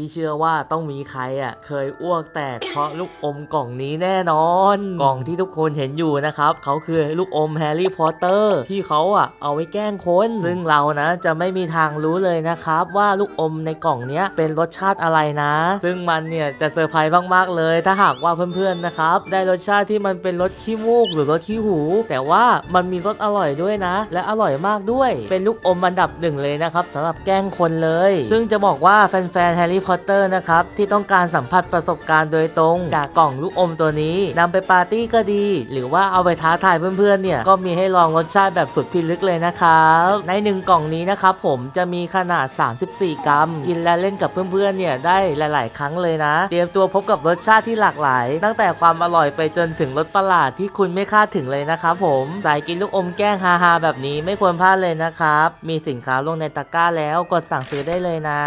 พี่เชื่อว่าต้องมีใครอะเคยอ้วกแตกเพราะลูกอมกล่องนี้แน่นอน กล่องที่ทุกคนเห็นอยู่นะครับเขาคือลูกอมแฮร์รี่พอตเตอร์ที่เขาอะเอาไว้แกล้งคน ซึ่งเรานะจะไม่มีทางรู้เลยนะครับ ว่าลูกอมในกล่องเนี้ยเป็นรสชาติอะไรนะ ซึ่งมันเนี่ยจะเซอร์ไพรส์มากๆเลย ถ้าหากว่าเพื่อนๆนะครับได้รสชาติที่มันเป็นรสขี้มูกหรือรสขี้หู แต่ว่ามันมีรสอร่อยด้วยนะ และอร่อยมากด้วย เป็นลูกอมอันดับหนึ่งเลยนะครับสำหรับแกล้งคนเลย ซึ่งจะบอกว่าแฟนๆแฮร์รี่พอตเตอร์นะครับที่ต้องการสัมผัสประสบการณ์โดยตรง จากกล่องลูกอมตัวนี้นำไปปาร์ตี้ก็ดี หรือว่าเอาไปท้าทายเพื่อนๆเนี่ยก็มีให้ลองรสชาติแบบสุดพิลึกเลยนะครับในหนึ่งกล่องนี้นะครับผมจะมีขนาด 34 กรัม กินและเล่นกับเพื่อนๆเนี่ยได้หลาย ๆ ครั้งเลยนะ เตรียมตัวพบกับรสชาติที่หลากหลาย ตั้งแต่ความอร่อยไปจนถึงรสประหลาดที่คุณไม่คาดถึงเลยนะครับผมสายกินลูกอมแกล้งฮาๆแบบนี้ไม่ควรพลาดเลยนะครับมีสินค้าลงในตะกร้าแล้วกดสั่งซื้อได้เลยนะ